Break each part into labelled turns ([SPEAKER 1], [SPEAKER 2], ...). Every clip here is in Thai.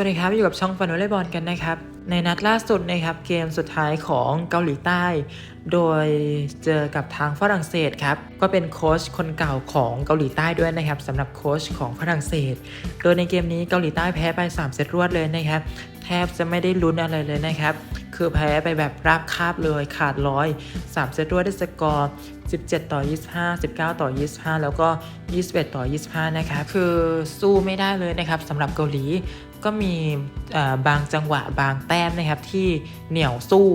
[SPEAKER 1] วัสดีครับอยู่กับช่องฟันวอลเลย์บอลกันนะครับ ในนัดล่าสุดนะครับเกมสุดท้ายของเกาหลีใต้ โดยเจอกับทางฝรั่งเศสครับ ก็เป็นโค้ชคนเก่าของเกาหลีใต้ด้วยนะครับสำหรับโค้ชของฝรั่งเศส โดยในเกมนี้เกาหลีใต้แพ้ไป 3 เซตรวดเลยนะครับ แทบจะไม่ได้ลุ้นอะไรเลยนะครับ คือแพ้ไปแบบราบคาบเลยขาดร้อย3เซตรวดได้สกอร์ 17 ต่อ 25 19 ต่อ 25 แล้วก็ 21 ต่อ 25 นะครับคือสู้ไม่ได้เลยนะครับสำหรับเกาหลีก็มีบางจังหวะบางแต้มนะครับที่เหนี่ยวสู้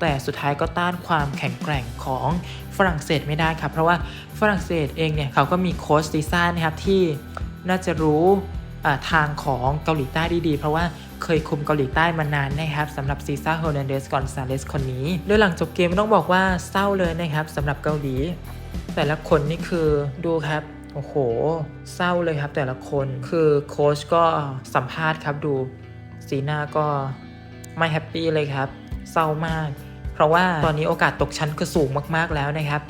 [SPEAKER 1] แต่สุดท้ายก็ต้านความแข็งแกร่งของฝรั่งเศสไม่ได้ครับ เพราะว่าฝรั่งเศสเองเนี่ยเขาก็มีโค้ชซีซ่านะครับที่น่าจะรู้ทางของเกาหลีใต้ดีๆ เพราะว่า เคยคุมเกาหลีใต้มานานนะครับสำหรับซีซ่าโฮอร์นันเดสกอนซาเลสคนนี้ โดยหลังจบเกมต้องบอกว่าเศร้าเลยนะครับสำหรับเกาหลี แต่ละคนนี่คือดูครับโอ้โห เศร้าเลยครับแต่ละคนคือโค้ชก็สัมภาษณ์ครับดูสีหน้าก็ไม่แฮปปี้เลยครับ เศร้ามาก เพราะว่าตอนนี้โอกาสตกชั้นก็สูงมากๆแล้วนะครับ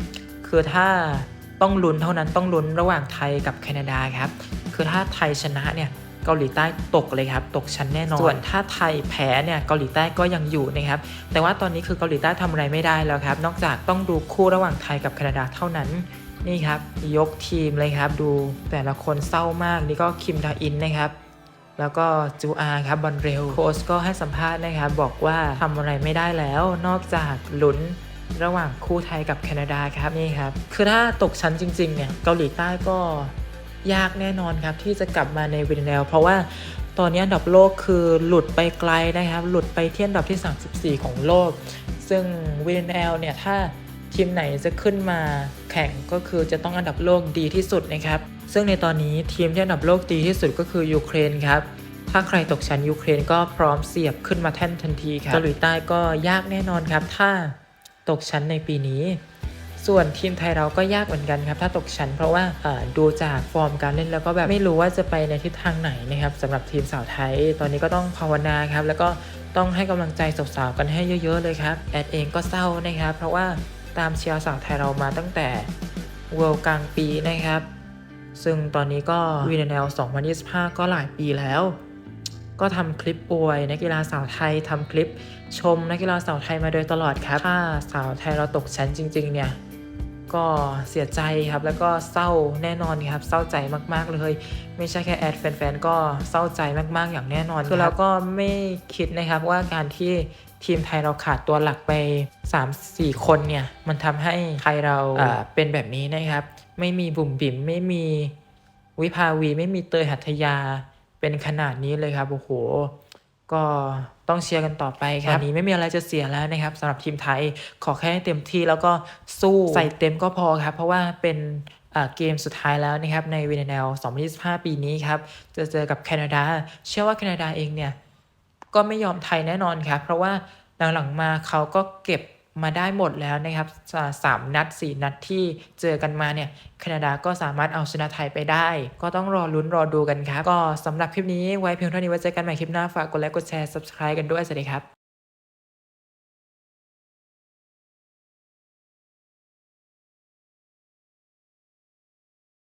[SPEAKER 1] คือถ้าต้องลุ้นเท่านั้นต้องลุ้นระหว่างไทยกับแคนาดาครับ คือถ้าไทยชนะเนี่ย เกาหลีใต้ตกเลยครับ ตกชั้นแน่นอน ส่วนถ้าไทยแพ้เนี่ยเกาหลีใต้ก็ยังอยู่นะครับ แต่ว่าตอนนี้คือเกาหลีใต้ทำอะไรไม่ได้แล้วครับ นอกจากต้องดูคู่ระหว่างไทยกับแคนาดาเท่านั้นนี่ครับยกทีมเลยครับดูแต่ละคนเศร้ามากนี่ก็คิมดาอินนะครับแล้วก็จูอาครับบอลเร็วโค้ชก็ให้สัมภาษณ์นะครับบอกว่าทำอะไรไม่ได้แล้ว นอกจากลุ้นระหว่างคู่ไทยกับแคนาดาครับนี่ครับคือถ้าตกชั้นจริงๆเนี่ยเกาหลีใต้ก็ ยากแน่นอนครับที่จะกลับมาในวินแนลเพราะว่าตอนนี้อันดับโลกคือหลุดไปไกลนะครับ หลุดไปที่อันดับที่ 34 ของโลก ซึ่งวินแนลเนี่ยถ้าทีมไหนจะขึ้นมาแข่งก็คือจะต้องอันดับโลกดีที่สุดนะครับ ซึ่งในตอนนี้ทีมที่อันดับโลกดีที่สุดก็คือยูเครนครับถ้าใครตกชั้นยูเครนก็พร้อมเสียบขึ้นมาแท่นทันทีครับเกาหลีใต้ก็ยากแน่นอนครับ ถ้าตกชั้นในปีนี้ ส่วนทีมไทยเราก็ยากเหมือนกันครับ ถ้าตกชั้นเพราะว่าดูจากฟอร์มการเล่นแล้วก็แบบไม่รู้ว่าจะไปในทิศทางไหนนะครับสำหรับทีมสาวไทย ตอนนี้ก็ต้องภาวนาครับ แล้วก็ต้องให้กำลังใจสาวๆกันให้เยอะ ๆ เลยครับ แอดเองก็เศร้านะครับ เพราะว่าตามเชียร์สาวไทยเรามาตั้งแต่เวิลด์กลางปีนะครับ ซึ่งตอนนี้ก็วีนแนล 2025 ก็หลายปีแล้ว ก็ทำคลิปอวยนักกีฬาสาวไทยทำคลิปชมนักกีฬาสาวไทยมาโดยตลอดครับ ถ้าสาวไทยเราตกชั้นจริง ๆ เนี่ย ก็เสียใจครับแล้วก็เศร้าแน่นอนครับเศร้าใจมากๆเลย ไม่ใช่แค่แอดแฟนๆก็เศร้าใจมากๆอย่างแน่นอนคือเราก็ไม่คิดนะครับว่าการที่ทีมไทยเราขาดตัวหลักไป 3-4 คนเนี่ย มันทำให้ไทยเราอ่าเป็นแบบนี้นะครับ ไม่มีบุ๋มบิ๋มไม่มีวิภาวี ไม่มีเตยหัตถยาเป็นขนาดนี้เลยครับโอ้โห ก็ต้องเชียร์กันต่อไปครับตอนนี้ไม่มีอะไรจะเสียแล้วนะครับสำหรับทีมไทยขอแค่ให้เต็มที่แล้วก็สู้ใส่เต็มก็พอครับ เพราะว่าเป็นอ่าเกมสุดท้ายแล้วนะครับในวีนแนล2025 ปีนี้ครับ จะเจอกับแคนาดา เชื่อว่าแคนาดาเองเนี่ย ก็ไม่ยอมไทยแน่นอนครับ เพราะว่าหลังๆมาเขาก็เก็บ มาได้หมดแล้วนะครับสามนัดสี่นัดที่เจอกันมาเนี่ยแคนาดาก็สามารถเอาชนะไทยไปได้ ก็ต้องรอลุ้นรอดูกันครับ ก็สำหรับคลิปนี้ไว้เพียงเท่านี้ไว้เจอกันใหม่คลิปหน้าฝากกดไลค์กดแชร์ subscribe กันด้วย สวัสดีครับ